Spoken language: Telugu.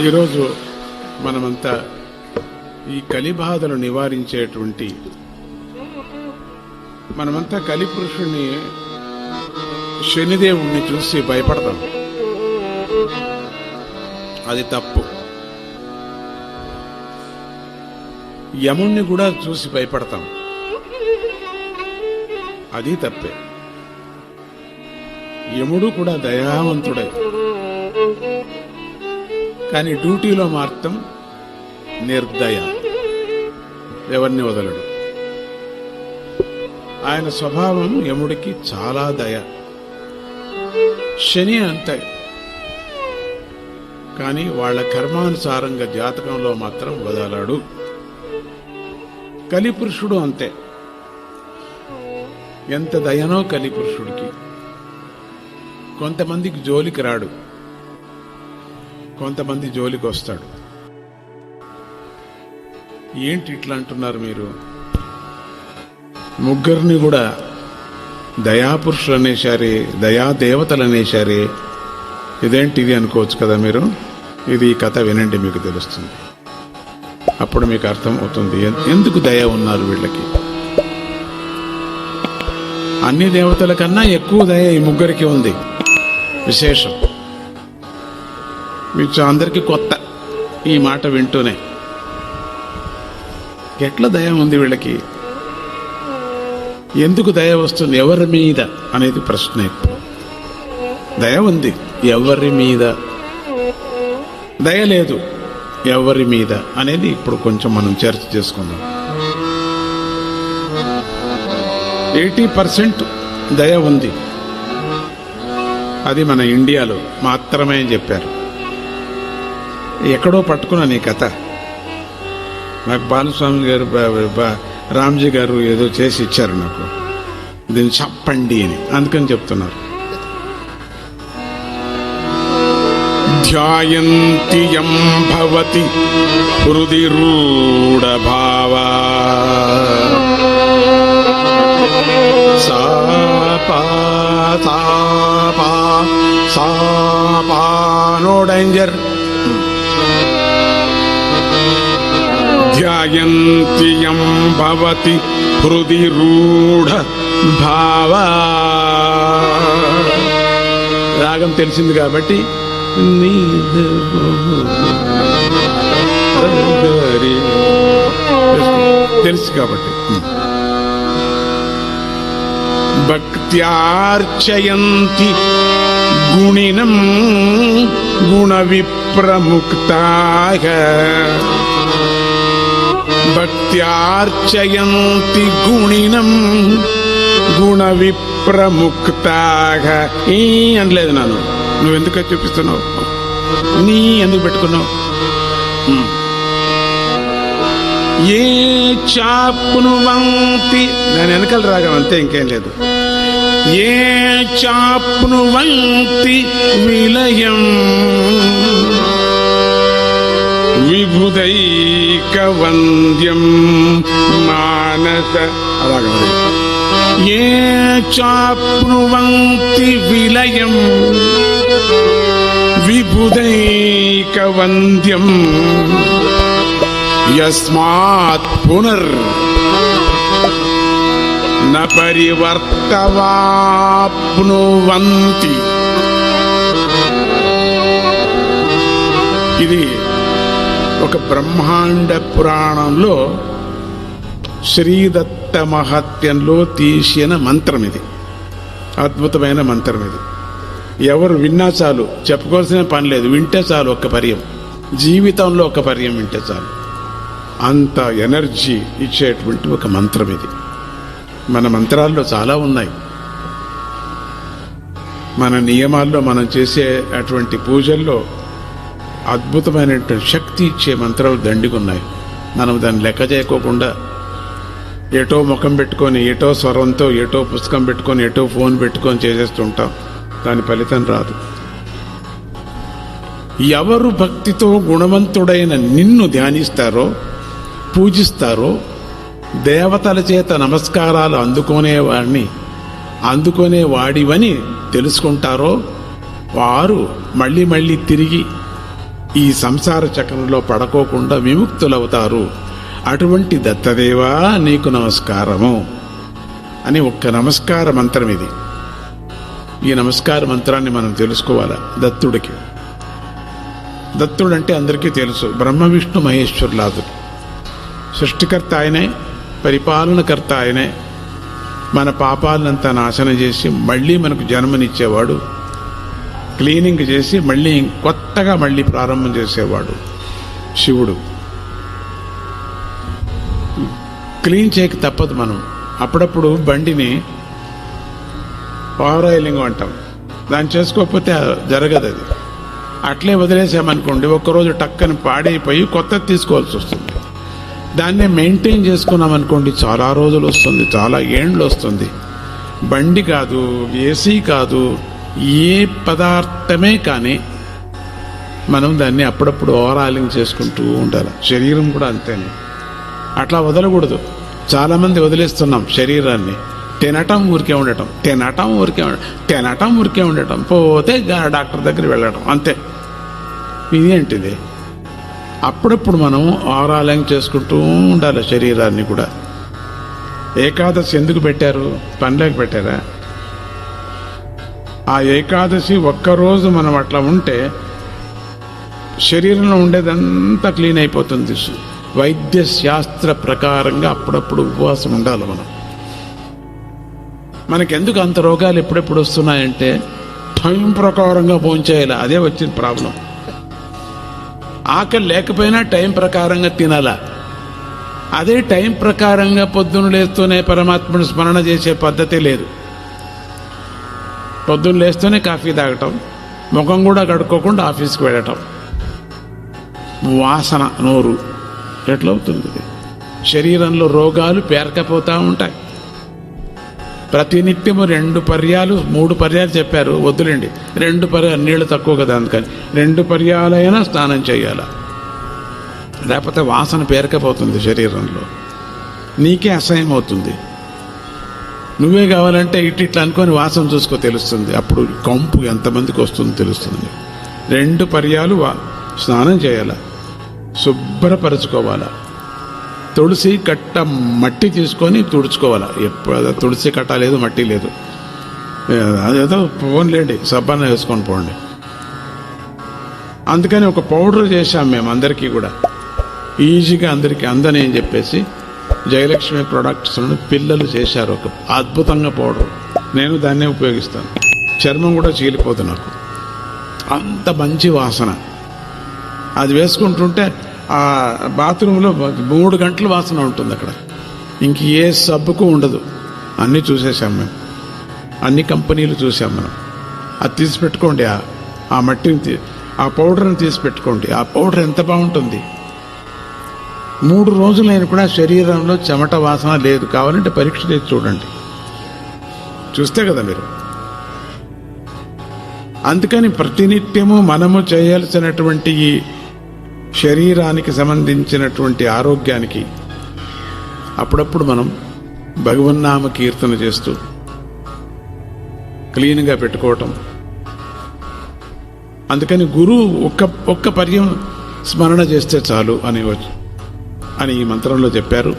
ఈరోజు మనమంతా ఈ కలిబాధలు నివారించేటువంటి మనమంతా కలిపురుషుణ్ణి శనిదేవుణ్ణి చూసి భయపడతాం. అది తప్పు. యముణ్ణి కూడా చూసి భయపడతాం. అది తప్పే. యముడు కూడా దయావంతుడే. కానీ డ్యూటీలో మాత్రం నిర్దయ. ఎవరిని వదలడు. ఆయన స్వభావం యముడికి చాలా దయ. శని అంతే కానీ వాళ్ళ కర్మానుసారంగా జాతకంలో మాత్రం వదలడు. కలిపురుషుడు అంతే ఎంత దయనో కలిపురుషుడికి. కొంతమందికి జోలికి రాడు. కొంతమంది జోలికి వస్తాడు. ఏంటి ఇట్లా అంటున్నారు మీరు? ముగ్గురిని కూడా దయాపురుషులు అనేశారే దయాదేవతలు అనేశారే ఇదేంటి ఇది అనుకోవచ్చు కదా మీరు? ఇది ఈ కథ వినండి మీకు తెలుస్తుంది. అప్పుడు మీకు అర్థం అవుతుంది. ఎందుకు దయ ఉన్నారు వీళ్ళకి? అన్ని దేవతల కన్నా ఎక్కువ దయ ఈ ముగ్గురికి ఉంది. విశేషం. మీకు అందరికీ కొత్త ఈ మాట వింటూనే. ఎట్లా దయ ఉంది వీళ్ళకి? ఎందుకు దయ వస్తుంది ఎవరి మీద అనేది ప్రశ్న. ఇప్పుడు దయ ఉంది ఎవరి మీద? దయ లేదు ఎవరి మీద అనేది ఇప్పుడు కొంచెం మనం చర్చ చేసుకుందాం. ఎయిటీ పర్సెంట్ దయ ఉంది అది మన ఇండియాలో మాత్రమే అని చెప్పారు. ఎక్కడో పట్టుకున్నాను ఈ కథ. నాకు బాలస్వామి గారు రామ్జీ గారు ఏదో చేసి ఇచ్చారు నాకు. దీన్ని చెప్పండి అని అందుకని చెప్తున్నారు. ధ్యాయంతి యం భవతి హృది రూఢభావా భావా. సాపా సాపానో డేంజర్ ధ్యాయంతి యం భవతి హృది రూఢ భావ. రాగం తెలిసింది కాబట్టి నీ తెలుసు కాబట్టి. భక్త్యార్చయంతి గుణినం గుణ విప్రముక్తాగ భక్త్యార్చయంతి గుణినం గుణ విప్రముక్తాగ ఈ అనలేదు నన్ను నువ్వు ఎందుకు చూపిస్తున్నావు? నీ ఎందుకు పెట్టుకున్నావు? ఏ చాపును వంతి దాని వెనకాల రాగం అంతే ఇంకేం లేదు. ఏ చాపును వంతి విలయం విభుదైక వంద్యం మానస రాగం ఏ చాప్ను వంతి విలయం విభుదైక వంద్యం యస్మాత్ పునర్ న పరివర్తవాప్నువంతి. ఇది ఒక బ్రహ్మాండ పురాణంలో శ్రీదత్త మహత్యంలో తీసిన మంత్రం ఇది. అద్భుతమైన మంత్రం ఇది. ఎవరు విన్నా చాలు చెప్పుకోవాల్సిన పని లేదు. వింటే చాలు ఒక్క పర్యం. జీవితంలో ఒక పర్యం వింటే చాలు. అంత ఎనర్జీ ఇచ్చేటువంటి ఒక మంత్రం ఇది. మన మంత్రాల్లో చాలా ఉన్నాయి. మన నియమాల్లో మనం చేసే అటువంటి పూజల్లో అద్భుతమైనటువంటి శక్తి ఇచ్చే మంత్రాలు దండిగున్నాయి. మనం దాన్ని లెక్క చేయకోకుండా ఎటో ముఖం పెట్టుకొని ఎటో స్వరంతో ఎటో పుస్తకం పెట్టుకొని ఎటో ఫోన్ పెట్టుకొని చేసేస్తుంటాం. దాని ఫలితం రాదు. ఎవరు భక్తితో గుణవంతుడైన నిన్ను ధ్యానిస్తారో పూజిస్తారో దేవతల చేత నమస్కారాలు అందుకునేవాడిని అందుకునేవాడివని తెలుసుకుంటారో వారు మళ్ళీ మళ్ళీ తిరిగి ఈ సంసార చక్రంలో పడకోకుండా విముక్తులవుతారు. అటువంటి దత్తదేవా నీకు నమస్కారము అని ఒక్క నమస్కార మంత్రం ఇది. ఈ నమస్కార మంత్రాన్ని మనం తెలుసుకోవాలి? దత్తుడికి. దత్తుడు అంటే అందరికీ తెలుసు. బ్రహ్మ విష్ణు మహేశ్వరులాదుడు సృష్టికర్త ఆయనే పరిపాలనకర్త ఆయనే మన పాపాలనంతా నాశనం చేసి మళ్ళీ మనకు జన్మనిచ్చేవాడు. క్లీనింగ్ చేసి మళ్ళీ కొత్తగా మళ్ళీ ప్రారంభం చేసేవాడు శివుడు. క్లీన్ చేయక తప్పదు మనం. అప్పుడప్పుడు బండిని పవర్ ఆయిలింగ్ అంటాం. దాన్ని చేసుకోకపోతే జరగదు అది అట్లే వదిలేసామనుకోండి ఒక్కరోజు టక్కని పాడైపోయి కొత్తది తీసుకోవాల్సి వస్తుంది. దాన్ని మెయింటైన్ చేసుకున్నాం అనుకోండి చాలా రోజులు వస్తుంది చాలా ఏండ్లు వస్తుంది. బండి కాదు ఏసీ కాదు ఏ పదార్థమే కానీ మనం దాన్ని అప్పుడప్పుడు ఓవరాలింగ్ చేసుకుంటూ ఉండాలి. శరీరం కూడా అంతేనే. అట్లా వదలకూడదు. చాలామంది వదిలేస్తున్నాం శరీరాన్ని. తినటం ఊరికే ఉండటం తినటం ఊరికే ఉండటం తినటం ఊరికే ఉండటం పోతే డాక్టర్ దగ్గర వెళ్ళటం అంతే. ఇదేంటిది అప్పుడప్పుడు మనం ఆరాలయం చేసుకుంటూ ఉండాలి శరీరాన్ని కూడా. ఏకాదశి ఎందుకు పెట్టారు? పనిలోకి పెట్టారా? ఆ ఏకాదశి ఒక్కరోజు మనం అట్లా ఉంటే శరీరంలో ఉండేదంతా క్లీన్ అయిపోతుంది. వైద్య శాస్త్ర ప్రకారంగా అప్పుడప్పుడు ఉపవాసం ఉండాలి మనం. మనకెందుకు అంత రోగాలు ఎప్పుడెప్పుడు వస్తున్నాయంటే టైం ప్రకారంగా పోంచేయాలి అదే వచ్చిన ప్రాబ్లం. ఆకలి లేకపోయినా టైం ప్రకారంగా తినాలా? అదే టైం ప్రకారంగా పొద్దున్న లేస్తూనే పరమాత్మను స్మరణ చేసే పద్ధతి లేదు. పొద్దున్న లేస్తూనే కాఫీ తాగటం ముఖం కూడా కడుక్కోకుండా ఆఫీస్కి వెళ్ళటం. వాసన నోరు ఎట్లవుతుంది? శరీరంలో రోగాలు పేరకపోతూ ఉంటాయి. ప్రతినిత్యము రెండు పర్యాలు మూడు పర్యాలు చెప్పారు. వద్దులేండి. రెండు పర్యాలు నీళ్ళు తక్కువ కదా అందుకని. రెండు పర్యాలైనా స్నానం చేయాల? లేకపోతే వాసన పేరకపోతుంది శరీరంలో. నీకే అసహ్యం అవుతుంది నువ్వే కావాలంటే ఇటు ఇట్లా అనుకొని వాసన చూసుకో తెలుస్తుంది. అప్పుడు కంపు ఎంతమందికి వస్తుందో తెలుస్తుంది. రెండు పర్యాలు వా స్నానం చేయాల? శుభ్రపరచుకోవాలా? తులసి కట్ట మట్టి తీసుకొని తుడుచుకోవాలి. ఎప్పుడు తులసి కట్ట లేదు మట్టి లేదు. అదేదో పోన్లేండి సబ్బన్న వేసుకొని పోండి. అందుకని ఒక పౌడర్ చేశాం మేము అందరికీ కూడా. ఈజీగా అందరికీ అందని అని చెప్పేసి జయలక్ష్మి ప్రొడక్ట్స్ పిల్లలు చేశారు. ఒక అద్భుతంగా పౌడర్. నేను దాన్నే ఉపయోగిస్తాను. చర్మం కూడా చీలిపోదు నాకు. అంత మంచి వాసన. అది వేసుకుంటుంటే ఆ బాత్రూంలో మూడు గంటల వాసన ఉంటుంది అక్కడ. ఇంక ఏ సబ్బుకు ఉండదు. అన్నీ చూసేసాం మేము. అన్ని కంపెనీలు చూసాం మనం. అది తీసి పెట్టుకోండి ఆ- మట్టిని తీ- ఆ పౌడర్ని తీసి పెట్టుకోండి ఆ పౌడర్ ఎంత బాగుంటుంది. మూడు రోజులైన కూడా శరీరంలో చెమట వాసన లేదు. కావాలంటే పరీక్ష చేసి చూడండి. చూస్తే కదా మీరు. అందుకని ప్రతినిత్యము మనము చేయాల్సినటువంటి ఈ శరీరానికి సంబంధించినటువంటి ఆరోగ్యానికి అప్పుడప్పుడు మనం భగవన్నామ కీర్తన చేస్తూ క్లీన్గా పెట్టుకోవటం. అందుకని గురువు ఒక్క ఒక్క పర్యం స్మరణ చేస్తే చాలు అని అని ఈ మంత్రంలో చెప్పారు.